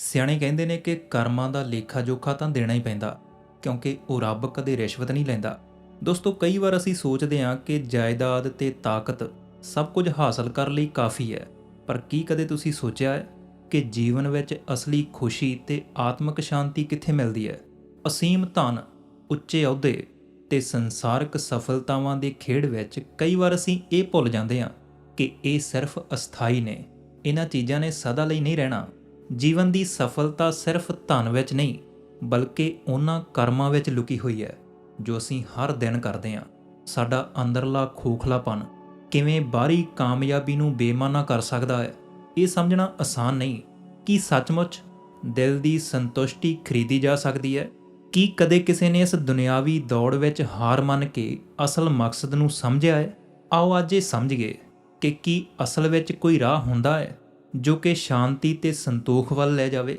ਸਿਆਣੇ ਕਹਿੰਦੇ ਨੇ ਕਿ ਕਰਮਾਂ ਦਾ ਲੇਖਾ ਜੋਖਾ ਤਾਂ ਦੇਣਾ ਹੀ ਪੈਂਦਾ, ਕਿਉਂਕਿ ਉਹ ਰੱਬ ਕਦੇ ਰਿਸ਼ਵਤ ਨਹੀਂ ਲੈਂਦਾ। ਦੋਸਤੋ, ਕਈ ਵਾਰ ਅਸੀਂ ਸੋਚਦੇ ਹਾਂ ਕਿ ਜਾਇਦਾਦ ਤੇ ਤਾਕਤ ਸਭ ਕੁਝ ਹਾਸਲ ਕਰਨ ਲਈ ਕਾਫੀ ਹੈ, ਪਰ ਕੀ ਕਦੇ ਤੁਸੀਂ ਸੋਚਿਆ ਹੈ ਕਿ ਜੀਵਨ ਵਿੱਚ ਅਸਲੀ ਖੁਸ਼ੀ ਤੇ ਆਤਮਿਕ ਸ਼ਾਂਤੀ ਕਿੱਥੇ ਮਿਲਦੀ ਹੈ? ਅਸੀਮ ਧਨ, ਉੱਚੇ ਅਹੁਦੇ ਤੇ ਸੰਸਾਰਕ ਸਫਲਤਾਵਾਂ ਦੇ ਖੇਡ ਵਿੱਚ ਕਈ ਵਾਰ ਅਸੀਂ ਇਹ ਭੁੱਲ ਜਾਂਦੇ ਹਾਂ ਕਿ ਇਹ ਸਿਰਫ ਅਸਥਾਈ ਨੇ, ਇਹਨਾਂ ਚੀਜ਼ਾਂ ਨੇ ਸਦਾ ਲਈ ਨਹੀਂ ਰਹਿਣਾ। ਜੀਵਨ ਦੀ ਸਫਲਤਾ ਸਿਰਫ ਧਨ ਵਿੱਚ ਨਹੀਂ, ਬਲਕਿ ਉਹਨਾਂ ਕਰਮਾਂ ਵਿੱਚ ਲੁਕੀ ਹੋਈ ਹੈ, ਜੋ ਅਸੀਂ ਹਰ ਦਿਨ ਕਰਦੇ ਹਾਂ। ਸਾਡਾ ਅੰਦਰਲਾ ਖੋਖਲਾਪਨ ਕਿਵੇਂ ਬਾਹਰੀ ਕਾਮਯਾਬੀ ਨੂੰ ਬੇਮਾਨਾ ਕਰ ਸਕਦਾ ਹੈ, ਇਹ ਸਮਝਣਾ ਆਸਾਨ ਨਹੀਂ। ਕਿ ਸੱਚਮੁੱਚ ਦਿਲ ਦੀ ਸੰਤੁਸ਼ਟੀ ਖਰੀਦੀ ਜਾ ਸਕਦੀ ਹੈ? ਕੀ ਕਦੇ ਕਿਸੇ ਨੇ ਇਸ ਦੁਨਿਆਵੀ ਦੌੜ ਵਿੱਚ ਹਾਰ ਮੰਨ ਕੇ ਅਸਲ ਮਕਸਦ ਨੂੰ ਸਮਝਿਆ ਹੈ? ਆਓ ਅੱਜ ਇਹ ਸਮਝੀਏ ਕਿ ਕੀ ਅਸਲ ਵਿੱਚ ਕੋਈ ਰਾਹ ਹੁੰਦਾ ਹੈ। ਜੋ ਕਿ ਸ਼ਾਂਤੀ ਤੇ ਸੰਤੋਖ ਵੱਲ ਲੈ ਜਾਵੇ।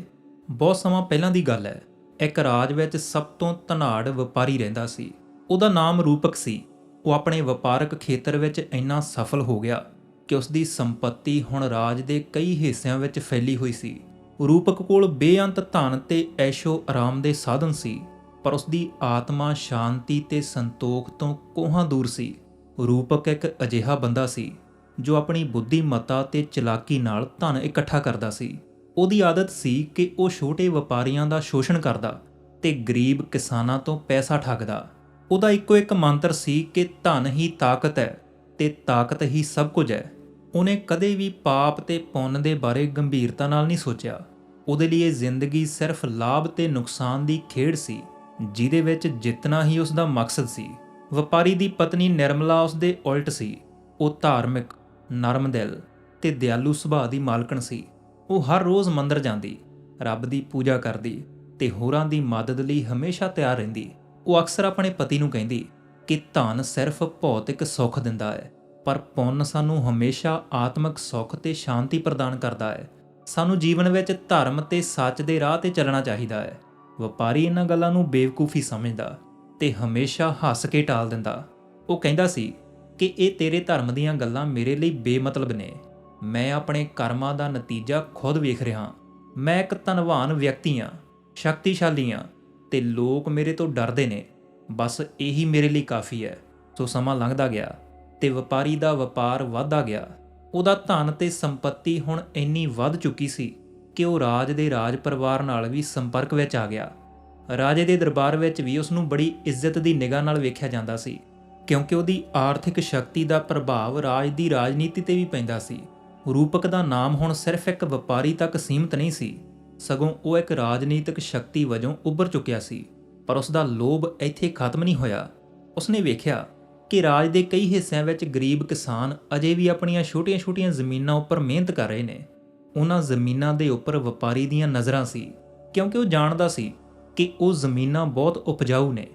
ਬਹੁਤ ਸਮਾਂ ਪਹਿਲਾਂ ਦੀ ਗੱਲ ਹੈ। ਇੱਕ ਰਾਜ ਵਿੱਚ ਸਭ ਤੋਂ ਧਨਾੜ ਵਪਾਰੀ ਰਹਿੰਦਾ ਸੀ। ਉਹਦਾ ਨਾਮ ਰੂਪਕ ਸੀ। ਉਹ ਆਪਣੇ ਵਪਾਰਕ ਖੇਤਰ ਵਿੱਚ ਇੰਨਾ ਸਫਲ ਹੋ ਗਿਆ ਕਿ ਉਸ ਦੀ ਸੰਪਤੀ ਹੁਣ ਰਾਜ ਦੇ ਕਈ ਹਿੱਸਿਆਂ ਵਿੱਚ ਫੈਲੀ ਹੋਈ ਸੀ। ਰੂਪਕ ਕੋਲ ਬੇਅੰਤ ਧਨ ਤੇ ਐਸ਼ੋ ਆਰਾਮ ਦੇ ਸਾਧਨ ਸੀ, ਪਰ ਉਸ ਦੀ ਆਤਮਾ ਸ਼ਾਂਤੀ ਤੇ ਸੰਤੋਖ ਤੋਂ ਕੋਹਾਂ ਦੂਰ ਸੀ। ਰੂਪਕ ਇੱਕ ਅਜਿਹਾ ਬੰਦਾ ਸੀ। ਜੋ ਆਪਣੀ ਬੁੱਧੀਮੱਤਾ ਤੇ ਚਲਾਕੀ ਨਾਲ ਧਨ ਇਕੱਠਾ ਕਰਦਾ ਸੀ। ਉਹਦੀ ਆਦਤ ਸੀ ਕਿ ਉਹ ਛੋਟੇ ਵਪਾਰੀਆਂ ਦਾ ਸ਼ੋਸ਼ਣ ਕਰਦਾ ਤੇ ਗਰੀਬ ਕਿਸਾਨਾਂ ਤੋਂ ਪੈਸਾ ਠੱਗਦਾ। ਉਹਦਾ ਇੱਕੋ ਇੱਕ ਮੰਤਰ ਸੀ ਕਿ ਧਨ ਹੀ ਤਾਕਤ ਹੈ ਤੇ ਤਾਕਤ ਹੀ ਸਭ ਕੁਝ ਹੈ। ਉਹਨੇ ਕਦੇ ਵੀ ਪਾਪ ਤੇ ਪੁੰਨ ਦੇ ਬਾਰੇ ਗੰਭੀਰਤਾ ਨਾਲ ਨਹੀਂ ਸੋਚਿਆ। ਉਹਦੇ ਲਈ ਇਹ ਜ਼ਿੰਦਗੀ ਸਿਰਫ ਲਾਭ ਤੇ ਨੁਕਸਾਨ ਦੀ ਖੇਡ ਸੀ, ਜਿਹਦੇ ਵਿੱਚ ਜਿੱਤਣਾ ਹੀ ਉਸ ਦਾ ਮਕਸਦ ਸੀ। ਵਪਾਰੀ ਦੀ ਪਤਨੀ ਨਿਰਮਲਾ ਉਸ ਦੇ ਉਲਟ ਸੀ। ਉਹ ਧਾਰਮਿਕ ਨਰਮ ਦਿਲ ਤੇ ਦਿਆਲੂ ਸੁਭਾਅ ਦੀ ਮਾਲਕਣ ਸੀ। ਉਹ ਹਰ ਰੋਜ਼ ਮੰਦਰ ਜਾਂਦੀ, ਰੱਬ ਦੀ ਪੂਜਾ ਕਰਦੀ ਤੇ ਹੋਰਾਂ ਦੀ ਮਦਦ ਲਈ ਹਮੇਸ਼ਾ ਤਿਆਰ ਰਹਿੰਦੀ। ਉਹ ਅਕਸਰ ਆਪਣੇ ਪਤੀ ਨੂੰ ਕਹਿੰਦੀ ਕਿ ਧਨ ਸਿਰਫ ਭੌਤਿਕ ਸੁੱਖ ਦਿੰਦਾ ਹੈ, ਪਰ ਪੁੰਨ ਸਾਨੂੰ ਹਮੇਸ਼ਾ ਆਤਮਿਕ ਸੁੱਖ ਤੇ ਸ਼ਾਂਤੀ ਪ੍ਰਦਾਨ ਕਰਦਾ ਹੈ। ਸਾਨੂੰ ਜੀਵਨ ਵਿੱਚ ਧਰਮ ਤੇ ਸੱਚ ਦੇ ਰਾਹ ਤੇ ਚੱਲਣਾ ਚਾਹੀਦਾ ਹੈ। ਵਪਾਰੀ ਇਹਨਾਂ ਗੱਲਾਂ ਨੂੰ ਬੇਵਕੂਫੀ ਸਮਝਦਾ ਤੇ ਹਮੇਸ਼ਾ ਹੱਸ ਕੇ ਟਾਲ ਦਿੰਦਾ। ਉਹ ਕਹਿੰਦਾ ਸੀ ਕਿ ਇਹ ਤੇਰੇ ਧਰਮ ਦੀਆਂ ਗੱਲਾਂ ਮੇਰੇ ਲਈ ਬੇਮਤਲਬ ਨੇ। ਮੈਂ ਆਪਣੇ ਕਰਮਾਂ ਦਾ ਨਤੀਜਾ ਖੁਦ ਵੇਖ ਰਿਹਾ ਮੈਂ ਇੱਕ ਧਨਵਾਨ ਵਿਅਕਤੀ ਹਾਂ, ਸ਼ਕਤੀਸ਼ਾਲੀ ਹਾਂ ਤੇ ਲੋਕ ਮੇਰੇ ਤੋਂ ਡਰਦੇ ਨੇ। ਬਸ ਇਹੀ ਮੇਰੇ ਲਈ ਕਾਫੀ ਹੈ। ਸੋ ਸਮਾਂ ਲੰਘਦਾ ਗਿਆ ਤੇ ਵਪਾਰੀ ਦਾ ਵਪਾਰ ਵਧਦਾ ਗਿਆ। ਉਹਦਾ ਧਨ ਤੇ ਸੰਪਤੀ ਹੁਣ ਇੰਨੀ ਵੱਧ ਚੁੱਕੀ ਸੀ ਕਿ ਉਹ ਰਾਜ ਦੇ ਰਾਜ ਪਰਿਵਾਰ ਨਾਲ ਵੀ ਸੰਪਰਕ ਵਿੱਚ ਆ ਗਿਆ। ਰਾਜੇ ਦੇ ਦਰਬਾਰ ਵਿੱਚ ਵੀ ਉਸ ਨੂੰ ਬੜੀ ਇੱਜ਼ਤ ਦੀ ਨਿਗਾਹ ਨਾਲ ਵੇਖਿਆ ਜਾਂਦਾ ਸੀ। ਕਿਉਂਕਿ ਉਹਦੀ ਆਰਥਿਕ ਸ਼ਕਤੀ ਦਾ ਪ੍ਰਭਾਵ ਰਾਜ ਦੀ ਰਾਜਨੀਤੀ ਤੇ ਵੀ ਪੈਂਦਾ ਸੀ। ਰੂਪਕ ਦਾ ਨਾਮ ਹੁਣ ਸਿਰਫ ਇੱਕ ਵਪਾਰੀ ਤੱਕ ਸੀਮਤ ਨਹੀਂ ਸੀ। ਸਗੋਂ ਉਹ ਇੱਕ ਰਾਜਨੀਤਿਕ ਸ਼ਕਤੀ ਵਜੋਂ ਉੱਭਰ ਚੁੱਕਿਆ ਸੀ। ਪਰ ਉਸ ਦਾ ਲੋਭ ਇੱਥੇ ਖਤਮ ਨਹੀਂ ਹੋਇਆ। ਉਸਨੇ ਵੇਖਿਆ ਕਿ ਰਾਜ ਦੇ ਕਈ ਹਿੱਸਿਆਂ ਵਿੱਚ ਗਰੀਬ ਕਿਸਾਨ ਅਜੇ ਵੀ ਆਪਣੀਆਂ ਛੋਟੀਆਂ-ਛੋਟੀਆਂ ਜ਼ਮੀਨਾਂ ਉੱਪਰ ਮਿਹਨਤ ਕਰ ਰਹੇ ਨੇ। ਉਹਨਾਂ ਜ਼ਮੀਨਾਂ ਦੇ ਉੱਪਰ ਵਪਾਰੀ ਦੀਆਂ ਨਜ਼ਰਾਂ ਸੀ, ਕਿਉਂਕਿ ਉਹ ਜਾਣਦਾ ਸੀ ਕਿ ਉਹ ਜ਼ਮੀਨਾਂ ਬਹੁਤ ਉਪਜਾਊ ਨੇ।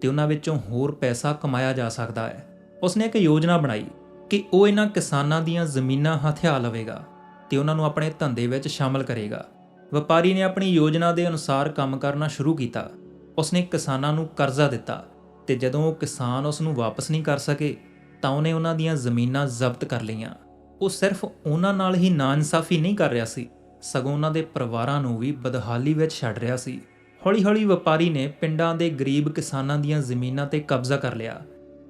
ਤੇ ਉਹਨਾਂ ਵਿੱਚੋਂ ਹੋਰ ਪੈਸਾ ਕਮਾਇਆ ਜਾ ਸਕਦਾ ਹੈ। ਉਸਨੇ ਇੱਕ ਯੋਜਨਾ ਬਣਾਈ ਕਿ ਉਹ ਇਹਨਾਂ ਕਿਸਾਨਾਂ ਦੀਆਂ ਜ਼ਮੀਨਾਂ ਹਥਿਆ ਲਵੇਗਾ ਤੇ ਉਹਨਾਂ ਨੂੰ ਆਪਣੇ ਧੰਦੇ ਵਿੱਚ ਸ਼ਾਮਲ ਕਰੇਗਾ। ਵਪਾਰੀ ਨੇ ਆਪਣੀ ਯੋਜਨਾ ਦੇ ਅਨੁਸਾਰ ਕੰਮ ਕਰਨਾ ਸ਼ੁਰੂ ਕੀਤਾ। ਉਸਨੇ ਕਿਸਾਨਾਂ ਨੂੰ ਕਰਜ਼ਾ ਦਿੱਤਾ ਤੇ ਜਦੋਂ ਉਹ ਕਿਸਾਨ ਉਸ ਨੂੰ ਵਾਪਸ ਨਹੀਂ ਕਰ ਸਕੇ, ਤਾਂ ਉਹਨੇ ਉਹਨਾਂ ਦੀਆਂ ਜ਼ਮੀਨਾਂ ਜ਼ਬਤ ਕਰ ਲਈਆਂ। ਉਹ ਸਿਰਫ ਉਹਨਾਂ ਨਾਲ ਹੀ ਨਾਇਨਸਾਫੀ ਨਹੀਂ ਕਰ ਰਿਹਾ ਸੀ, ਸਗੋਂ ਉਹਨਾਂ ਦੇ ਪਰਿਵਾਰਾਂ ਨੂੰ ਵੀ ਬਦਹਾਲੀ ਵਿੱਚ ਛੱਡ ਰਿਹਾ ਸੀ। ਹੌਲੀ-ਹੌਲੀ ਵਪਾਰੀ ਨੇ ਪਿੰਡਾਂ ਦੇ ਗਰੀਬ ਕਿਸਾਨਾਂ ਦੀਆਂ ਜ਼ਮੀਨਾਂ ਤੇ ਕਬਜ਼ਾ ਕਰ ਲਿਆ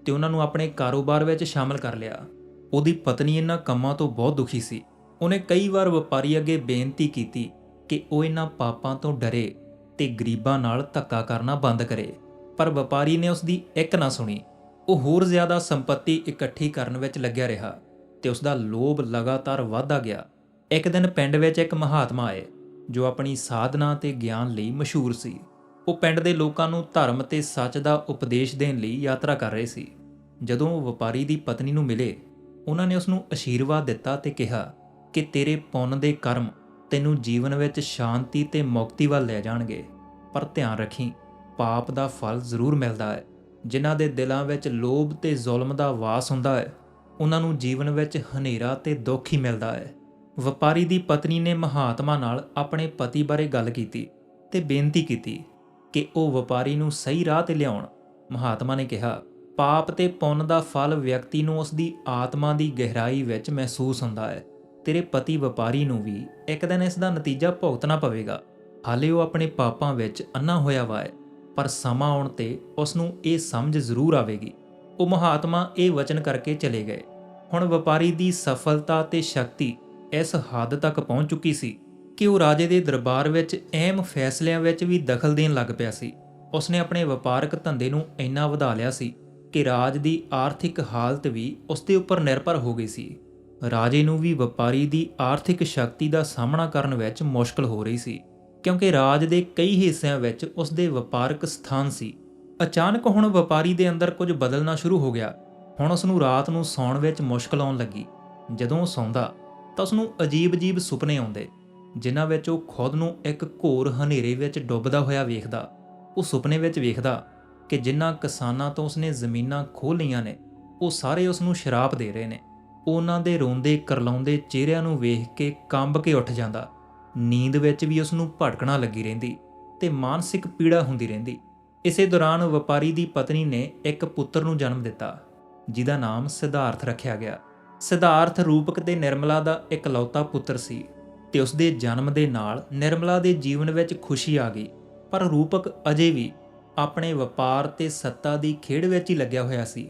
ਤੇ ਉਹਨਾਂ ਨੂੰ ਆਪਣੇ ਕਾਰੋਬਾਰ ਵਿੱਚ ਸ਼ਾਮਲ ਕਰ ਲਿਆ। ਉਹਦੀ ਪਤਨੀ ਇਹਨਾਂ ਕੰਮਾਂ ਤੋਂ ਬਹੁਤ ਦੁਖੀ ਸੀ। ਉਹਨੇ ਕਈ ਵਾਰ ਵਪਾਰੀ ਅੱਗੇ ਬੇਨਤੀ ਕੀਤੀ ਕਿ ਉਹ ਇਹਨਾਂ ਪਾਪਾਂ ਤੋਂ ਡਰੇ ਤੇ ਗਰੀਬਾਂ ਨਾਲ ਧੱਕਾ ਕਰਨਾ ਬੰਦ ਕਰੇ। ਪਰ ਵਪਾਰੀ ਨੇ ਉਸ ਦੀ ਇੱਕ ਨਾ ਸੁਣੀ। ਉਹ ਹੋਰ ਜ਼ਿਆਦਾ ਸੰਪਤੀ ਇਕੱਠੀ ਕਰਨ ਵਿੱਚ ਲੱਗਿਆ ਰਿਹਾ ਤੇ ਉਸ ਦਾ ਲੋਭ ਲਗਾਤਾਰ ਵਧਦਾ ਗਿਆ। ਇੱਕ ਦਿਨ ਪਿੰਡ ਵਿੱਚ ਇੱਕ ਮਹਾਤਮਾ ਆਏ। ਜੋ ਆਪਣੀ ਸਾਧਨਾ ਤੇ ਗਿਆਨ ਲਈ ਮਸ਼ਹੂਰ ਸੀ। ਉਹ ਪਿੰਡ ਦੇ ਲੋਕਾਂ ਨੂੰ ਧਰਮ ਤੇ ਸੱਚ ਦਾ ਉਪਦੇਸ਼ ਦੇਣ ਲਈ ਯਾਤਰਾ ਕਰ ਰਹੇ ਸੀ। ਜਦੋਂ ਉਹ ਵਪਾਰੀ ਦੀ ਪਤਨੀ ਨੂੰ ਮਿਲੇ, ਉਹਨਾਂ ਨੇ ਉਸ ਨੂੰ ਅਸ਼ੀਰਵਾਦ ਦਿੱਤਾ ਤੇ ਕਿਹਾ ਕਿ ਤੇਰੇ ਪੁੰਨ ਦੇ ਕਰਮ ਤੈਨੂੰ ਜੀਵਨ ਵਿੱਚ ਸ਼ਾਂਤੀ ਤੇ ਮੁਕਤੀ ਵੱਲ ਲੈ ਜਾਣਗੇ। ਪਰ ਧਿਆਨ ਰੱਖੀ, ਪਾਪ ਦਾ ਫਲ ਜ਼ਰੂਰ ਮਿਲਦਾ ਹੈ। ਜਿਨ੍ਹਾਂ ਦੇ ਦਿਲਾਂ ਵਿੱਚ ਲੋਭ ਤੇ ਜ਼ੁਲਮ ਦਾ ਵਾਸ ਹੁੰਦਾ ਹੈ, ਉਹਨਾਂ ਨੂੰ ਜੀਵਨ ਵਿੱਚ ਹਨੇਰਾ ਤੇ ਦੁੱਖ ਹੀ ਮਿਲਦਾ ਹੈ। ਵਪਾਰੀ ਦੀ ਪਤਨੀ ਨੇ ਮਹਾਤਮਾ ਨਾਲ ਆਪਣੇ ਪਤੀ ਬਾਰੇ ਗੱਲ ਕੀਤੀ ਤੇ ਬੇਨਤੀ ਕੀਤੀ ਕਿ ਉਹ ਵਪਾਰੀ ਨੂੰ ਸਹੀ ਰਾਹ ਤੇ ਲਿਆਉਣ। ਮਹਾਤਮਾ ਨੇ ਕਿਹਾ, ਪਾਪ ਤੇ ਪੁੰਨ ਦਾ ਫਲ ਵਿਅਕਤੀ ਨੂੰ ਉਸ ਦੀ ਆਤਮਾ ਦੀ ਗਹਿਰਾਈ ਵਿੱਚ ਮਹਿਸੂਸ ਹੁੰਦਾ ਹੈ। ਤੇਰੇ ਪਤੀ ਵਪਾਰੀ ਨੂੰ ਵੀ ਇੱਕ ਦਿਨ ਇਸ ਦਾ ਨਤੀਜਾ ਭੁਗਤਣਾ ਪਵੇਗਾ। ਹਾਲੇ ਉਹ ਆਪਣੇ ਪਾਪਾਂ ਵਿੱਚ ਅੰਨਾ ਹੋਇਆ ਵਾ ਹੈ, ਪਰ ਸਮਾਂ ਆਉਣ ਤੇ ਉਸ ਨੂੰ ਇਹ ਸਮਝ ਜ਼ਰੂਰ ਆਵੇਗੀ। ਉਹ ਮਹਾਤਮਾ ਇਹ ਵਚਨ ਕਰਕੇ ਚਲੇ ਗਏ। ਹੁਣ ਵਪਾਰੀ ਦੀ ਸਫਲਤਾ ਤੇ ਸ਼ਕਤੀ ਇਸ ਹੱਦ ਤੱਕ ਪਹੁੰਚ ਚੁੱਕੀ ਸੀ ਕਿ ਉਹ ਰਾਜੇ ਦੇ ਦਰਬਾਰ ਵਿੱਚ ਅਹਿਮ ਫੈਸਲਿਆਂ ਵਿੱਚ ਵੀ ਦਖਲ ਦੇਣ ਲੱਗ ਪਿਆ ਸੀ। ਉਸਨੇ ਆਪਣੇ ਵਪਾਰਕ ਧੰਦੇ ਨੂੰ ਇੰਨਾ ਵਧਾ ਲਿਆ ਸੀ ਕਿ ਰਾਜ ਦੀ ਆਰਥਿਕ ਹਾਲਤ ਵੀ ਉਸ ਦੇ ਉੱਪਰ ਨਿਰਭਰ ਹੋ ਗਈ ਸੀ। ਰਾਜੇ ਨੂੰ ਵੀ ਵਪਾਰੀ ਦੀ ਆਰਥਿਕ ਸ਼ਕਤੀ ਦਾ ਸਾਹਮਣਾ ਕਰਨ ਵਿੱਚ ਮੁਸ਼ਕਲ ਹੋ ਰਹੀ ਸੀ, ਕਿਉਂਕਿ ਰਾਜ ਦੇ ਕਈ ਹਿੱਸਿਆਂ ਵਿੱਚ ਉਸ ਦੇ ਵਪਾਰਕ ਸਥਾਨ ਸੀ। ਅਚਾਨਕ ਹੁਣ ਵਪਾਰੀ ਦੇ ਅੰਦਰ ਕੁਝ ਬਦਲਣਾ ਸ਼ੁਰੂ ਹੋ ਗਿਆ। ਹੁਣ ਉਸ ਨੂੰ ਰਾਤ ਨੂੰ ਸੌਣ ਵਿੱਚ ਮੁਸ਼ਕਲ ਆਉਣ ਲੱਗੀ। ਜਦੋਂ ਉਹ ਸੌਂਦਾ ਤਾਂ ਉਸ ਨੂੰ ਅਜੀਬ-ਅਜੀਬ ਸੁਪਨੇ ਆਉਂਦੇ, ਜਿਨ੍ਹਾਂ ਵਿੱਚ ਉਹ ਖੁਦ ਨੂੰ ਇੱਕ ਘੋਰ ਹਨੇਰੇ ਵਿੱਚ ਡੁੱਬਦਾ ਹੋਇਆ ਵੇਖਦਾ। ਉਹ ਸੁਪਨੇ ਵਿੱਚ ਵੇਖਦਾ ਕਿ ਜਿਨ੍ਹਾਂ ਕਿਸਾਨਾਂ ਤੋਂ ਉਸਨੇ ਜ਼ਮੀਨਾਂ ਖੋਹ ਲਈਆਂ ਨੇ, ਉਹ ਸਾਰੇ ਉਸ ਨੂੰ ਸ਼ਰਾਪ ਦੇ ਰਹੇ ਨੇ। ਉਹਨਾਂ ਦੇ ਰੋਂਦੇ ਕਰਲਾਉਂਦੇ ਚਿਹਰਿਆਂ ਨੂੰ ਵੇਖ ਕੇ ਕੰਬ ਕੇ ਉੱਠ ਜਾਂਦਾ। ਨੀਂਦ ਵਿੱਚ ਵੀ ਉਸ ਨੂੰ ਭਟਕਣਾ ਲੱਗੀ ਰਹਿੰਦੀ ਤੇ ਮਾਨਸਿਕ ਪੀੜਾ ਹੁੰਦੀ ਰਹਿੰਦੀ। ਇਸੇ ਦੌਰਾਨ ਵਪਾਰੀ ਦੀ ਪਤਨੀ ਨੇ ਇੱਕ ਪੁੱਤਰ ਨੂੰ ਜਨਮ ਦਿੱਤਾ, ਜਿਹਦਾ ਨਾਮ ਸਿਧਾਰਥ ਰੱਖਿਆ ਗਿਆ। ਸਿਧਾਰਥ ਰੂਪਕ ਤੇ ਨਿਰਮਲਾ ਦਾ ਇਕਲੌਤਾ ਪੁੱਤਰ ਸੀ ਤੇ ਉਸ ਦੇ ਜਨਮ ਦੇ ਨਾਲ ਨਿਰਮਲਾ ਦੇ ਜੀਵਨ ਵਿੱਚ ਖੁਸ਼ੀ ਆ ਗਈ। ਪਰ ਰੂਪਕ ਅਜੇ ਵੀ ਆਪਣੇ ਵਪਾਰ ਤੇ ਸੱਤਾ ਦੀ ਖੇਡ ਵਿੱਚ ਹੀ ਲੱਗਿਆ ਹੋਇਆ ਸੀ।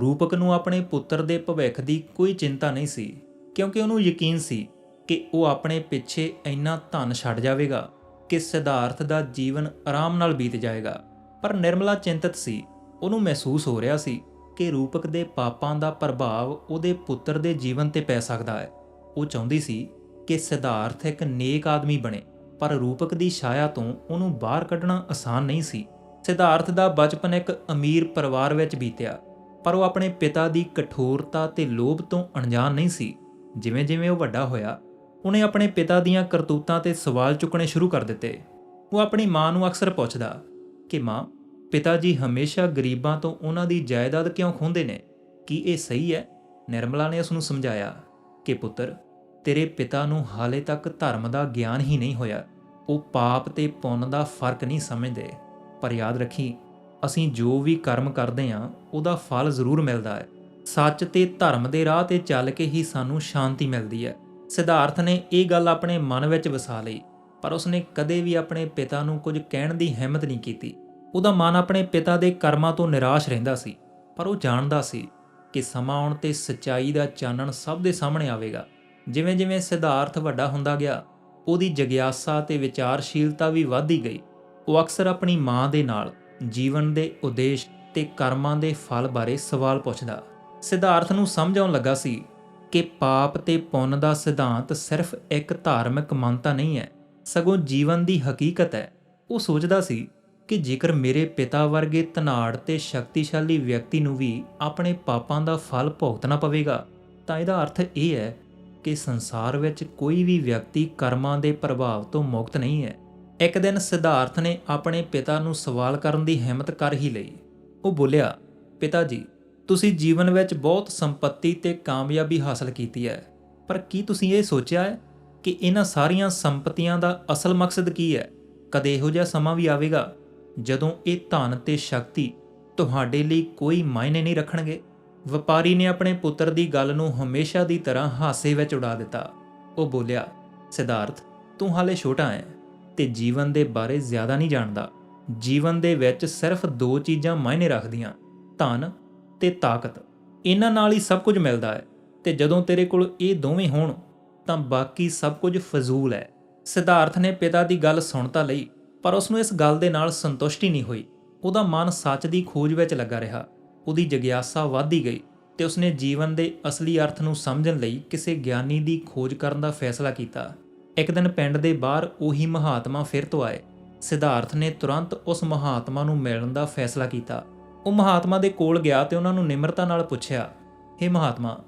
ਰੂਪਕ ਨੂੰ ਆਪਣੇ ਪੁੱਤਰ ਦੇ ਭਵਿੱਖ ਦੀ ਕੋਈ ਚਿੰਤਾ ਨਹੀਂ ਸੀ, ਕਿਉਂਕਿ ਉਹਨੂੰ ਯਕੀਨ ਸੀ ਕਿ ਉਹ ਆਪਣੇ ਪਿੱਛੇ ਇੰਨਾ ਧਨ ਛੱਡ ਜਾਵੇਗਾ ਕਿ ਸਿਧਾਰਥ ਦਾ ਜੀਵਨ ਆਰਾਮ ਨਾਲ ਬੀਤ ਜਾਏਗਾ। ਪਰ ਨਿਰਮਲਾ ਚਿੰਤਤ ਸੀ, ਉਹਨੂੰ ਮਹਿਸੂਸ ਹੋ ਰਿਹਾ ਸੀ ਕਿ ਰੂਪਕ ਦੇ ਪਾਪਾਂ ਦਾ ਪ੍ਰਭਾਵ ਉਹਦੇ ਪੁੱਤਰ ਦੇ ਜੀਵਨ ਤੇ ਪੈ ਸਕਦਾ ਹੈ। ਉਹ ਚਾਹੁੰਦੀ ਸੀ ਕਿ ਸਿਧਾਰਥ ਇੱਕ ਨੇਕ ਆਦਮੀ ਬਣੇ, ਪਰ ਰੂਪਕ ਦੀ ਛਾਇਆ ਤੋਂ ਉਹਨੂੰ ਬਾਹਰ ਕੱਢਣਾ ਆਸਾਨ ਨਹੀਂ ਸੀ। ਸਿਧਾਰਥ ਦਾ ਬਚਪਨ ਇੱਕ ਅਮੀਰ ਪਰਿਵਾਰ ਵਿੱਚ ਬੀਤਿਆ, ਪਰ ਉਹ ਆਪਣੇ ਪਿਤਾ ਦੀ ਕਠੋਰਤਾ ਤੇ ਲੋਭ ਤੋਂ ਅਣਜਾਣ ਨਹੀਂ ਸੀ। ਜਿਵੇਂ-ਜਿਵੇਂ ਉਹ ਵੱਡਾ ਹੋਇਆ, ਉਹਨੇ ਆਪਣੇ ਪਿਤਾ ਦੀਆਂ ਕਰਤੂਤਾਂ ਤੇ ਸਵਾਲ ਚੁੱਕਣੇ ਸ਼ੁਰੂ ਕਰ ਦਿੱਤੇ। ਉਹ ਆਪਣੀ ਮਾਂ ਨੂੰ ਅਕਸਰ ਪੁੱਛਦਾ ਕਿ, ਮਾਂ ਪਿਤਾ ਜੀ ਹਮੇਸ਼ਾ ਗਰੀਬਾਂ ਤੋਂ ਉਹਨਾਂ ਦੀ ਜਾਇਦਾਦ ਕਿਉਂ ਖੋਹਦੇ ਨੇ? ਕੀ ਇਹ ਸਹੀ ਹੈ? ਨਿਰਮਲਾ ਨੇ ਉਸ ਨੂੰ ਸਮਝਾਇਆ ਕਿ ਪੁੱਤਰ, ਤੇਰੇ ਪਿਤਾ ਨੂੰ ਹਾਲੇ ਤੱਕ ਧਰਮ ਦਾ ਗਿਆਨ ਹੀ ਨਹੀਂ ਹੋਇਆ। ਉਹ ਪਾਪ ਤੇ ਪੁੰਨ ਦਾ ਫ਼ਰਕ ਨਹੀਂ ਸਮਝਦੇ। ਪਰ ਯਾਦ ਰੱਖੀ, ਅਸੀਂ ਜੋ ਵੀ ਕਰਮ ਕਰਦੇ ਹਾਂ, ਉਹਦਾ ਫਲ ਜ਼ਰੂਰ ਮਿਲਦਾ ਹੈ। ਸੱਚ ਤੇ ਧਰਮ ਦੇ ਰਾਹ ਤੇ ਚੱਲ ਕੇ ਹੀ ਸਾਨੂੰ ਸ਼ਾਂਤੀ ਮਿਲਦੀ ਹੈ। ਸਿਧਾਰਥ ਨੇ ਇਹ ਗੱਲ ਆਪਣੇ ਮਨ ਵਿੱਚ ਵਸਾ ਲਈ, ਪਰ ਉਸਨੇ ਕਦੇ ਵੀ ਆਪਣੇ ਪਿਤਾ ਨੂੰ ਕੁਝ ਕਹਿਣ ਦੀ ਹਿੰਮਤ ਨਹੀਂ ਕੀਤੀ। ਉਹਦਾ ਮਨ ਆਪਣੇ ਪਿਤਾ ਦੇ ਕਰਮਾਂ ਤੋਂ ਨਿਰਾਸ਼ ਰਹਿੰਦਾ ਸੀ, ਪਰ ਉਹ ਜਾਣਦਾ ਸੀ ਕਿ ਸਮਾਂ ਆਉਣ ਤੇ ਸੱਚਾਈ ਦਾ ਚਾਨਣ ਸਭ ਦੇ ਸਾਹਮਣੇ ਆਵੇਗਾ। ਜਿਵੇਂ-ਜਿਵੇਂ ਸਿਧਾਰਥ ਵੱਡਾ ਹੁੰਦਾ ਗਿਆ, ਉਹਦੀ ਜਗਿਆਸਾ ਤੇ ਵਿਚਾਰਸ਼ੀਲਤਾ ਵੀ ਵਧਦੀ ਗਈ। ਉਹ ਅਕਸਰ ਆਪਣੀ ਮਾਂ ਦੇ ਨਾਲ ਜੀਵਨ ਦੇ ਉਦੇਸ਼ ਤੇ ਕਰਮਾਂ ਦੇ ਫਲ ਬਾਰੇ ਸਵਾਲ ਪੁੱਛਦਾ। ਸਿਧਾਰਥ ਨੂੰ ਸਮਝ ਆਉਣ ਲੱਗਾ ਸੀ ਕਿ ਪਾਪ ਤੇ ਪੁੰਨ ਦਾ ਸਿਧਾਂਤ ਸਿਰਫ ਇੱਕ ਧਾਰਮਿਕ ਮੰਨਤਾ ਨਹੀਂ ਹੈ, ਸਗੋਂ ਜੀਵਨ ਦੀ ਹਕੀਕਤ ਹੈ। ਉਹ ਸੋਚਦਾ ਸੀ ਕਿ ਜੇਕਰ ਮੇਰੇ ਪਿਤਾ ਵਰਗੇ ਤਨਾੜ ਤੇ ਸ਼ਕਤੀਸ਼ਾਲੀ ਵਿਅਕਤੀ ਨੂੰ ਵੀ ਆਪਣੇ ਪਾਪਾਂ ਦਾ ਫਲ ਭੁਗਤਣਾ ਪਵੇਗਾ, ਤਾਂ ਇਹਦਾ ਅਰਥ ਇਹ ਹੈ ਕਿ ਸੰਸਾਰ ਵਿੱਚ ਕੋਈ ਵੀ ਵਿਅਕਤੀ ਕਰਮਾਂ ਦੇ ਪ੍ਰਭਾਵ ਤੋਂ ਮੁਕਤ ਨਹੀਂ ਹੈ। ਇੱਕ ਦਿਨ ਸਿਧਾਰਥ ਨੇ ਆਪਣੇ ਪਿਤਾ ਨੂੰ ਸਵਾਲ ਕਰਨ ਦੀ ਹਿੰਮਤ ਕਰ ਹੀ ਲਈ। ਉਹ ਬੋਲਿਆ, ਪਿਤਾ ਜੀ, ਤੁਸੀਂ ਜੀਵਨ ਵਿੱਚ ਬਹੁਤ ਸੰਪਤੀ ਤੇ ਕਾਮਯਾਬੀ ਹਾਸਲ ਕੀਤੀ ਹੈ, ਪਰ ਕੀ ਤੁਸੀਂ ਇਹ ਸੋਚਿਆ ਹੈ ਕਿ ਇਹਨਾਂ ਸਾਰੀਆਂ ਸੰਪਤੀਆਂ ਦਾ ਅਸਲ ਮਕਸਦ ਕੀ ਹੈ? ਕਦੇ ਇਹੋ ਜਿਹਾ ਸਮਾਂ ਵੀ ਆਵੇਗਾ? ਜਦੋਂ ਇਹ ਧਨ ਤੇ ਸ਼ਕਤੀ ਤੁਹਾਡੇ ਲਈ ਕੋਈ ਮਾਇਨੇ ਨਹੀਂ ਰੱਖਣਗੇ। ਵਪਾਰੀ ਨੇ ਆਪਣੇ ਪੁੱਤਰ ਦੀ ਗੱਲ ਨੂੰ ਹਮੇਸ਼ਾ ਦੀ ਤਰ੍ਹਾਂ ਹਾਸੇ ਵਿੱਚ ਉਡਾ ਦਿੱਤਾ। ਉਹ ਬੋਲਿਆ, ਸਿਧਾਰਥ, ਤੂੰ ਹਾਲੇ ਛੋਟਾ ਹੈ ਤੇ ਜੀਵਨ ਦੇ ਬਾਰੇ ਜ਼ਿਆਦਾ ਨਹੀਂ ਜਾਣਦਾ। ਜੀਵਨ ਦੇ ਵਿੱਚ ਸਿਰਫ ਦੋ ਚੀਜ਼ਾਂ ਮਾਇਨੇ ਰੱਖਦੀਆਂ, ਧਨ ਤੇ ਤਾਕਤ। ਇਹਨਾਂ ਨਾਲ ਹੀ ਸਭ ਕੁਝ ਮਿਲਦਾ ਹੈ ਤੇ ਜਦੋਂ ਤੇਰੇ ਕੋਲ ਇਹ ਦੋਵੇਂ ਹੋਣ, ਤਾਂ ਬਾਕੀ ਸਭ ਕੁਝ ਫਜ਼ੂਲ ਹੈ। ਸਿਧਾਰਥ ਨੇ ਪਿਤਾ ਦੀ ਗੱਲ ਸੁਣ ਤਾਂ ਲਈ ਪਰ ਉਸ ਨੂੰ ਇਸ ਗੱਲ ਦੇ ਨਾਲ ਸੰਤੁਸ਼ਟੀ ਨਹੀਂ ਹੋਈ। ਉਹਦਾ ਮਨ ਸੱਚ ਦੀ ਖੋਜ ਵਿੱਚ ਲੱਗਾ ਰਿਹਾ। ਉਹਦੀ ਜਗਿਆਸਾ ਵਧਦੀ ਗਈ ਤੇ ਉਸਨੇ ਜੀਵਨ ਦੇ ਅਸਲੀ ਅਰਥ ਨੂੰ ਸਮਝਣ ਲਈ ਕਿਸੇ ਗਿਆਨੀ ਦੀ ਖੋਜ ਕਰਨ ਦਾ ਫੈਸਲਾ ਕੀਤਾ। ਇੱਕ ਦਿਨ ਪਿੰਡ ਦੇ ਬਾਹਰ ਉਹੀ ਮਹਾਤਮਾ ਫਿਰ ਤੋਂ ਆਏ। ਸਿਧਾਰਥ ਨੇ ਤੁਰੰਤ ਉਸ ਮਹਾਤਮਾ ਨੂੰ ਮਿਲਣ ਦਾ ਫੈਸਲਾ ਕੀਤਾ। ਉਹ ਮਹਾਤਮਾ ਦੇ ਕੋਲ ਗਿਆ ਤੇ ਉਹਨਾਂ ਨੂੰ ਨਿਮਰਤਾ ਨਾਲ ਪੁੱਛਿਆ हे ਮਹਾਤਮਾ,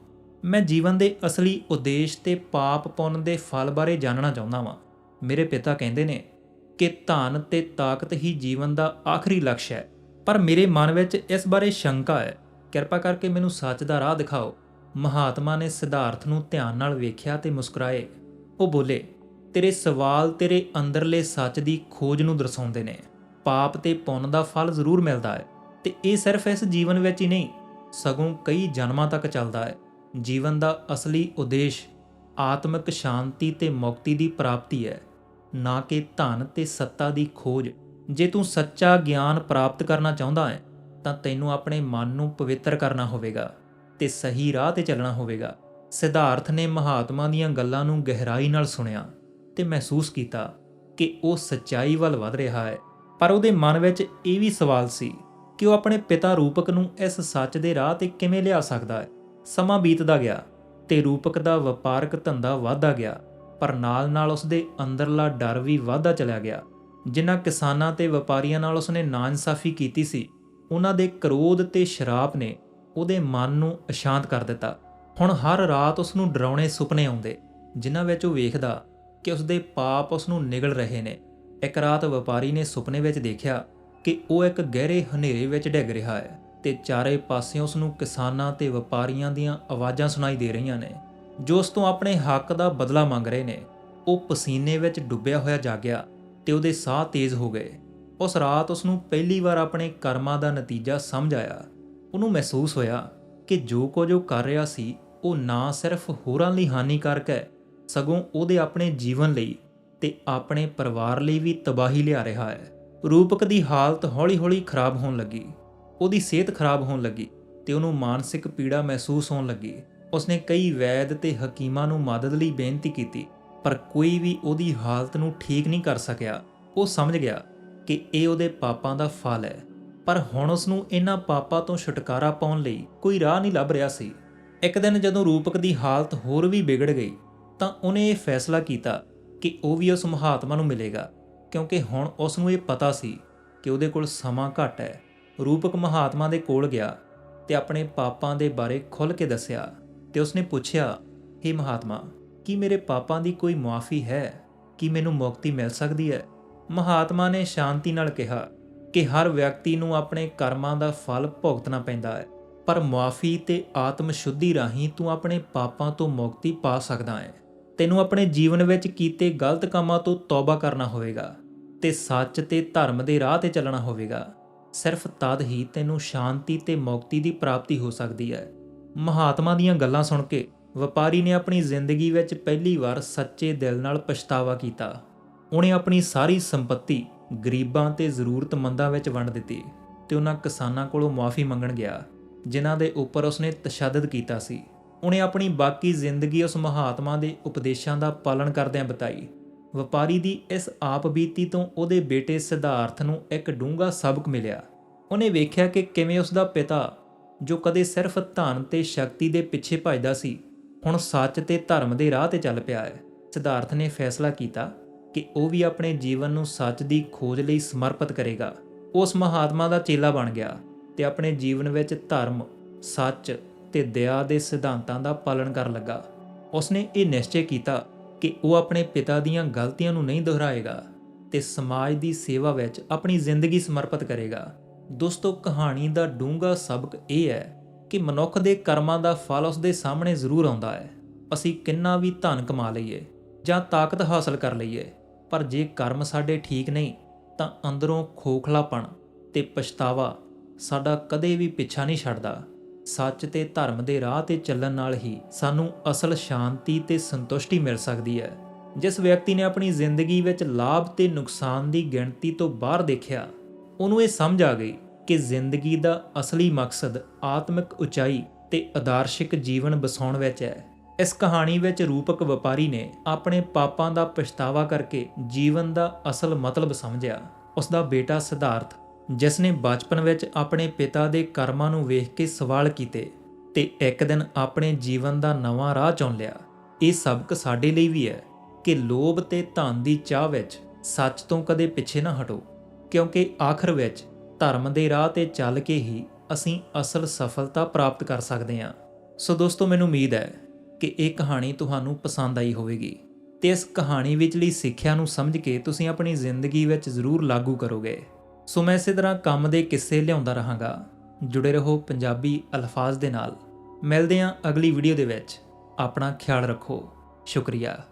ਮੈਂ ਜੀਵਨ ਦੇ ਅਸਲੀ ਉਦੇਸ਼ ਤੇ ਪਾਪ ਪੁੰਨ ਦੇ ਫਲ ਬਾਰੇ ਜਾਣਨਾ ਚਾਹੁੰਦਾ ਹਾਂ ਮੇਰੇ ਪਿਤਾ ਕਹਿੰਦੇ ਨੇ ਕਿ ਧਨ ਤੇ ਤਾਕਤ ਹੀ ਜੀਵਨ ਦਾ ਆਖਰੀ ਲਕਸ਼ ਹੈ। ਪਰ ਮੇਰੇ ਮਨ ਵਿੱਚ ਇਸ ਬਾਰੇ ਸ਼ੰਕਾ ਹੈ। ਕਿਰਪਾ ਕਰਕੇ ਮੈਨੂੰ ਸੱਚ ਦਾ ਰਾਹ ਦਿਖਾਓ। ਮਹਾਤਮਾ ਨੇ ਸਿਧਾਰਥ ਨੂੰ ਧਿਆਨ ਨਾਲ ਵੇਖਿਆ ਤੇ ਮੁਸਕਰਾਏ। ਉਹ ਬੋਲੇ, ਤੇਰੇ ਸਵਾਲ ਤੇਰੇ ਅੰਦਰਲੇ ਸੱਚ ਦੀ ਖੋਜ ਨੂੰ ਦਰਸਾਉਂਦੇ ਨੇ। ਪਾਪ ਤੇ ਪੁੰਨ ਦਾ ਫਲ ਜ਼ਰੂਰ ਮਿਲਦਾ ਹੈ ਤੇ ਇਹ ਸਿਰਫ ਇਸ ਜੀਵਨ ਵਿੱਚ ਹੀ ਨਹੀਂ, ਸਗੋਂ ਕਈ ਜਨਮਾਂ ਤੱਕ ਚੱਲਦਾ ਹੈ। ਜੀਵਨ ਦਾ ਅਸਲੀ ਉਦੇਸ਼ ਆਤਮਿਕ ਸ਼ਾਂਤੀ ਤੇ ਮੁਕਤੀ ਦੀ ਪ੍ਰਾਪਤੀ ਹੈ। ਨਾ ਕਿ ਧਨ ਤੇ ਸੱਤਾ ਦੀ ਖੋਜ। ਜੇ ਤੂੰ ਸੱਚਾ ਗਿਆਨ ਪ੍ਰਾਪਤ ਕਰਨਾ ਚਾਹੁੰਦਾ ਹੈ, ਤਾਂ ਤੈਨੂੰ ਆਪਣੇ ਮਨ ਨੂੰ ਪਵਿੱਤਰ ਕਰਨਾ ਹੋਵੇਗਾ ਤੇ ਸਹੀ ਰਾਹ ਤੇ ਚੱਲਣਾ ਹੋਵੇਗਾ। ਸਿਧਾਰਥ ਨੇ ਮਹਾਤਮਾ ਦੀਆਂ ਗੱਲਾਂ ਨੂੰ ਗਹਿਰਾਈ ਨਾਲ ਸੁਣਿਆ ਤੇ ਮਹਿਸੂਸ ਕੀਤਾ ਕਿ ਉਹ ਸੱਚਾਈ ਵੱਲ ਵਧ ਰਿਹਾ ਹੈ। ਪਰ ਉਹਦੇ ਮਨ ਵਿੱਚ ਇਹ ਵੀ ਸਵਾਲ ਸੀ ਕਿ ਉਹ ਆਪਣੇ ਪਿਤਾ ਰੂਪਕ ਨੂੰ ਇਸ ਸੱਚ ਦੇ ਰਾਹ ਤੇ ਕਿਵੇਂ ਲਿਆ ਸਕਦਾ ਹੈ। ਸਮਾਂ ਬੀਤਦਾ ਗਿਆ ਤੇ ਰੂਪਕ ਦਾ ਵਪਾਰਕ ਧੰਦਾ ਵਧਦਾ ਗਿਆ ਪਰ ਨਾਲ-ਨਾਲ ਉਸਦੇ ਅੰਦਰਲਾ ਡਰ ਵੀ ਵਾਧਾ ਚਲਿਆ ਗਿਆ। ਜਿਨ੍ਹਾਂ ਕਿਸਾਨਾਂ ਤੇ ਵਪਾਰੀਆਂ ਨਾਲ ਉਸਨੇ ਨਾਇਨਸਾਫੀ ਕੀਤੀ ਸੀ ਉਹਨਾਂ ਦੇ ਕਰੋਧ ਤੇ ਸ਼ਰਾਪ ਨੇ ਉਹਦੇ ਮਨ ਨੂੰ ਅਸ਼ਾਂਤ ਕਰ ਦਿੱਤਾ। ਹੁਣ ਹਰ ਰਾਤ ਉਸ ਨੂੰ ਡਰਾਉਣੇ ਸੁਪਨੇ ਆਉਂਦੇ, ਜਿਨ੍ਹਾਂ ਵਿੱਚ ਉਹ ਵੇਖਦਾ ਕਿ ਉਸਦੇ ਪਾਪ ਉਸ ਨੂੰ ਨਿਗਲ ਰਹੇ ਨੇ। ਇੱਕ ਰਾਤ ਵਪਾਰੀ ਨੇ ਸੁਪਨੇ ਵਿੱਚ ਦੇਖਿਆ ਕਿ ਉਹ ਇੱਕ ਗਹਿਰੇ ਹਨੇਰੇ ਵਿੱਚ ਡਿੱਗ ਰਿਹਾ ਹੈ ਤੇ ਚਾਰੇ ਪਾਸਿਓਂ ਉਸ ਨੂੰ ਕਿਸਾਨਾਂ ਤੇ ਵਪਾਰੀਆਂ ਦੀਆਂ ਆਵਾਜ਼ਾਂ ਸੁਣਾਈ ਦੇ ਰਹੀਆਂ ਨੇ। ਜੋ ਉਸ ਤੋਂ ਆਪਣੇ ਹੱਕ ਦਾ ਬਦਲਾ ਮੰਗ ਰਹੇ ਨੇ। ਉਹ ਪਸੀਨੇ ਵਿੱਚ ਡੁੱਬਿਆ ਹੋਇਆ ਜਾਗਿਆ ਤੇ ਉਹਦੇ ਸਾਹ ਤੇਜ਼ ਹੋ ਗਏ। ਉਸ ਰਾਤ ਉਸ ਨੂੰ ਪਹਿਲੀ ਵਾਰ ਆਪਣੇ ਕਰਮਾਂ ਦਾ ਨਤੀਜਾ ਸਮਝ ਆਇਆ। ਉਹਨੂੰ ਮਹਿਸੂਸ ਹੋਇਆ ਕਿ ਜੋ ਕੁਝ ਉਹ ਕਰ ਰਿਹਾ ਸੀ, ਉਹ ਨਾ ਸਿਰਫ ਹੋਰਾਂ ਲਈ ਹਾਨੀਕਾਰਕ ਹੈ, ਸਗੋਂ ਉਹਦੇ ਆਪਣੇ ਜੀਵਨ ਲਈ ਤੇ ਆਪਣੇ ਪਰਿਵਾਰ ਲਈ ਵੀ ਤਬਾਹੀ ਲਿਆ ਰਿਹਾ ਹੈ। ਰੂਪਕ ਦੀ ਹਾਲਤ ਹੌਲੀ-ਹੌਲੀ ਖਰਾਬ ਹੋਣ ਲੱਗੀ। ਉਹਦੀ ਸਿਹਤ ਖਰਾਬ ਹੋਣ ਲੱਗੀ ਤੇ ਉਹਨੂੰ ਮਾਨਸਿਕ ਪੀੜਾ ਮਹਿਸੂਸ ਹੋਣ ਲੱਗੀ। ਉਸਨੇ ਕਈ ਵੈਦ ਤੇ ਹਕੀਮਾਂ ਨੂੰ ਮਦਦ ਲਈ ਬੇਨਤੀ ਕੀਤੀ, ਪਰ ਕੋਈ ਵੀ ਉਹਦੀ ਹਾਲਤ ਨੂੰ ਠੀਕ ਨਹੀਂ ਕਰ ਸਕਿਆ। ਉਹ ਸਮਝ ਗਿਆ ਕਿ ਇਹ ਉਹਦੇ ਪਾਪਾਂ ਦਾ ਫਲ ਹੈ, ਪਰ ਹੁਣ ਉਸ ਨੂੰ ਇਹਨਾਂ ਪਾਪਾਂ ਤੋਂ ਛੁਟਕਾਰਾ ਪਾਉਣ ਲਈ ਕੋਈ ਰਾਹ ਨਹੀਂ ਲੱਭ ਰਿਹਾ ਸੀ। ਇੱਕ ਦਿਨ ਜਦੋਂ ਰੂਪਕ ਦੀ ਹਾਲਤ ਹੋਰ ਵੀ ਵਿਗੜ ਗਈ, ਤਾਂ ਉਹਨੇ ਇਹ ਫੈਸਲਾ ਕੀਤਾ ਕਿ ਉਹ ਵੀ ਉਸ ਮਹਾਤਮਾ ਨੂੰ ਮਿਲੇਗਾ, ਕਿਉਂਕਿ ਹੁਣ ਉਸ ਨੂੰ ਇਹ ਪਤਾ ਸੀ ਕਿ ਉਹਦੇ ਕੋਲ ਸਮਾਂ ਘੱਟ ਹੈ। ਰੂਪਕ ਮਹਾਤਮਾ ਦੇ ਕੋਲ ਗਿਆ ਤੇ ਆਪਣੇ ਪਾਪਾਂ ਦੇ ਬਾਰੇ ਖੁੱਲ੍ਹ ਕੇ ਦੱਸਿਆ। ਤੇ ਉਸਨੇ ਪੁੱਛਿਆ हे ਮਹਾਤਮਾ, ਕੀ ਮੇਰੇ ਪਾਪਾਂ ਦੀ ਕੋਈ ਮੁਆਫੀ ਹੈ? ਕੀ ਮੈਨੂੰ ਮੁਕਤੀ ਮਿਲ ਸਕਦੀ ਹੈ? ਮਹਾਤਮਾ ਨੇ ਸ਼ਾਂਤੀ ਨਾਲ ਕਿਹਾ ਕਿ ਹਰ ਵਿਅਕਤੀ ਨੂੰ ਆਪਣੇ ਕਰਮਾਂ ਦਾ ਫਲ ਭੁਗਤਣਾ ਪੈਂਦਾ ਹੈ, ਪਰ ਮੁਆਫੀ ਤੇ ਆਤਮ ਸ਼ੁੱਧੀ ਰਾਹੀਂ ਤੂੰ ਆਪਣੇ ਪਾਪਾਂ ਤੋਂ ਮੁਕਤੀ ਪਾ ਸਕਦਾ ਹੈ। ਤੈਨੂੰ ਆਪਣੇ ਜੀਵਨ ਵਿੱਚ ਕੀਤੇ ਗਲਤ ਕੰਮਾਂ ਤੋਂ ਤੌਬਾ ਕਰਨਾ ਹੋਵੇਗਾ ਤੇ ਸੱਚ ਤੇ ਧਰਮ ਦੇ ਰਾਹ ਤੇ ਚੱਲਣਾ ਹੋਵੇਗਾ। ਸਿਰਫ ਤਦ ਹੀ ਤੈਨੂੰ ਸ਼ਾਂਤੀ ਤੇ ਮੁਕਤੀ ਦੀ ਪ੍ਰਾਪਤੀ ਹੋ ਸਕਦੀ ਹੈ। ਮਹਾਤਮਾ ਦੀਆਂ ਗੱਲਾਂ ਸੁਣ ਕੇ ਵਪਾਰੀ ਨੇ ਆਪਣੀ ਜ਼ਿੰਦਗੀ ਵਿੱਚ ਪਹਿਲੀ ਵਾਰ ਸੱਚੇ ਦਿਲ ਨਾਲ ਪਛਤਾਵਾ ਕੀਤਾ। ਉਹਨੇ ਆਪਣੀ ਸਾਰੀ ਸੰਪਤੀ ਗਰੀਬਾਂ ਤੇ ਜ਼ਰੂਰਤਮੰਦਾਂ ਵਿੱਚ ਵੰਡ ਦਿੱਤੀ ਤੇ ਉਹਨਾਂ ਕਿਸਾਨਾਂ ਕੋਲੋਂ ਮੁਆਫੀ ਮੰਗਣ ਗਿਆ, ਜਿਨ੍ਹਾਂ ਦੇ ਉੱਪਰ ਉਸਨੇ ਤਸ਼ੱਦਦ ਕੀਤਾ ਸੀ। ਉਹਨੇ ਆਪਣੀ ਬਾਕੀ ਜ਼ਿੰਦਗੀ ਉਸ ਮਹਾਤਮਾ ਦੇ ਉਪਦੇਸ਼ਾਂ ਦਾ ਪਾਲਣ ਕਰਦਿਆਂ ਬਿਤਾਈ। ਵਪਾਰੀ ਦੀ ਇਸ ਆਪ ਬੀਤੀ ਤੋਂ ਉਹਦੇ ਬੇਟੇ ਸਿਧਾਰਥ ਨੂੰ ਇੱਕ ਡੂੰਘਾ ਸਬਕ ਮਿਲਿਆ। ਉਹਨੇ ਵੇਖਿਆ ਕਿ ਕਿਵੇਂ ਉਸ ਦਾ ਪਿਤਾ ਜੋ ਕਦੇ ਸਿਰਫ ਧਨ ਤੇ ਸ਼ਕਤੀ ਦੇ ਪਿੱਛੇ ਭੱਜਦਾ ਸੀ, ਹੁਣ ਸੱਚ ਤੇ ਧਰਮ ਦੇ ਰਾਹ ਤੇ ਚੱਲ ਪਿਆ ਹੈ। ਸਿਧਾਰਥ ਨੇ ਫੈਸਲਾ ਕੀਤਾ ਕਿ ਉਹ ਵੀ ਆਪਣੇ ਜੀਵਨ ਨੂੰ ਸੱਚ ਦੀ ਖੋਜ ਲਈ ਸਮਰਪਿਤ ਕਰੇਗਾ। ਉਸ ਮਹਾਤਮਾ ਦਾ ਚੇਲਾ ਬਣ ਗਿਆ ਤੇ ਆਪਣੇ ਜੀਵਨ ਵਿੱਚ ਧਰਮ, ਸੱਚ ਤੇ ਦਇਆ ਦੇ ਸਿਧਾਂਤਾਂ ਦਾ ਪਾਲਣ ਕਰਨ ਲੱਗਾ। ਉਸਨੇ ਇਹ ਨਿਸ਼ਚੈ ਕੀਤਾ ਕਿ ਉਹ ਆਪਣੇ ਪਿਤਾ ਦੀਆਂ ਗਲਤੀਆਂ ਨੂੰ ਨਹੀਂ ਦੁਹਰਾਏਗਾ ਤੇ ਸਮਾਜ ਦੀ ਸੇਵਾ ਵਿੱਚ ਆਪਣੀ ਜ਼ਿੰਦਗੀ ਸਮਰਪਿਤ ਕਰੇਗਾ। ਦੋਸਤੋ, ਕਹਾਣੀ ਦਾ ਡੂੰਘਾ ਸਬਕ ਇਹ ਹੈ ਕਿ ਮਨੁੱਖ ਦੇ ਕਰਮਾਂ ਦਾ ਫਲ ਉਸਦੇ ਸਾਹਮਣੇ ਜ਼ਰੂਰ ਆਉਂਦਾ ਹੈ। ਅਸੀਂ ਕਿੰਨਾ ਵੀ ਧਨ ਕਮਾ ਲਈਏ ਜਾਂ ਤਾਕਤ ਹਾਸਲ ਕਰ ਲਈਏ, ਪਰ ਜੇ ਕਰਮ ਸਾਡੇ ਠੀਕ ਨਹੀਂ, ਤਾਂ ਅੰਦਰੋਂ ਖੋਖਲਾਪਣ ਤੇ ਪਛਤਾਵਾ ਸਾਡਾ ਕਦੇ ਵੀ ਪਿੱਛਾ ਨਹੀਂ ਛੱਡਦਾ। ਸੱਚ ਤੇ ਧਰਮ ਦੇ ਰਾਹ ਤੇ ਚੱਲਣ ਨਾਲ ਹੀ ਸਾਨੂੰ ਅਸਲ ਸ਼ਾਂਤੀ ਤੇ ਸੰਤੁਸ਼ਟੀ ਮਿਲ ਸਕਦੀ ਹੈ। ਜਿਸ ਵਿਅਕਤੀ ਨੇ ਆਪਣੀ ਜ਼ਿੰਦਗੀ ਵਿੱਚ ਲਾਭ ਤੇ ਨੁਕਸਾਨ ਦੀ ਗਿਣਤੀ ਤੋਂ ਬਾਹਰ ਦੇਖਿਆ ਉਹਨੂੰ ਇਹ ਸਮਝ ਆ ਗਈ ਕਿ ਜ਼ਿੰਦਗੀ ਦਾ ਅਸਲੀ ਮਕਸਦ ਆਤਮਿਕ ਉਚਾਈ ਤੇ ਆਦਰਸ਼ਿਕ ਜੀਵਨ ਬਸਾਉਣ ਵਿੱਚ ਹੈ। ਇਸ ਕਹਾਣੀ ਵਿੱਚ ਰੂਪਕ ਵਪਾਰੀ ਨੇ ਆਪਣੇ ਪਾਪਾਂ ਦਾ ਪਛਤਾਵਾ ਕਰਕੇ ਜੀਵਨ ਦਾ ਅਸਲ ਮਤਲਬ ਸਮਝਿਆ। ਉਸ ਦਾ ਬੇਟਾ ਸਿਧਾਰਥ, ਜਿਸ ਨੇ ਬਚਪਨ ਵਿੱਚ ਆਪਣੇ ਪਿਤਾ ਦੇ ਕਰਮਾਂ ਨੂੰ ਵੇਖ ਕੇ ਸਵਾਲ ਕੀਤੇ ਤੇ ਇੱਕ ਦਿਨ ਆਪਣੇ ਜੀਵਨ ਦਾ ਨਵਾਂ ਰਾਹ ਚੁਣ ਲਿਆ। ਇਹ ਸਬਕ ਸਾਡੇ ਲਈ ਵੀ ਹੈ ਕਿ ਲੋਭ ਤੇ ਧਨ ਦੀ ਚਾਹ ਵਿੱਚ ਸੱਚ ਤੋਂ ਕਦੇ ਪਿੱਛੇ ਨਾ ਹਟੋ। ਕਿਉਂਕਿ ਆਖਰ ਵਿੱਚ ਧਰਮ ਦੇ ਰਾਹ ਤੇ ਚੱਲ ਕੇ ਹੀ ਅਸੀਂ ਅਸਲ ਸਫਲਤਾ ਪ੍ਰਾਪਤ ਕਰ ਸਕਦੇ ਹਾਂ। ਸੋ ਦੋਸਤੋ, ਮੈਨੂੰ ਉਮੀਦ ਹੈ ਕਿ ਇਹ ਕਹਾਣੀ ਤੁਹਾਨੂੰ ਪਸੰਦ ਆਈ ਹੋਵੇਗੀ ਤੇ ਇਸ ਕਹਾਣੀ ਵਿਚਲੀ ਸਿੱਖਿਆ ਨੂੰ ਸਮਝ ਕੇ ਤੁਸੀਂ ਆਪਣੀ ਜ਼ਿੰਦਗੀ ਵਿੱਚ ਜ਼ਰੂਰ ਲਾਗੂ ਕਰੋਗੇ। ਸੋ ਮੈਂ ਇਸੇ ਤਰ੍ਹਾਂ ਕੰਮ ਦੇ ਕਿੱਸੇ ਲਿਆਉਂਦਾ ਰਹਾਂਗਾ। ਜੁੜੇ ਰਹੋ ਪੰਜਾਬੀ ਅਲਫਾਜ਼ ਦੇ ਨਾਲ। ਮਿਲਦੇ ਹਾਂ ਅਗਲੀ ਵੀਡੀਓ ਦੇ ਵਿੱਚ। ਆਪਣਾ ਖਿਆਲ ਰੱਖੋ। ਸ਼ੁਕਰੀਆ।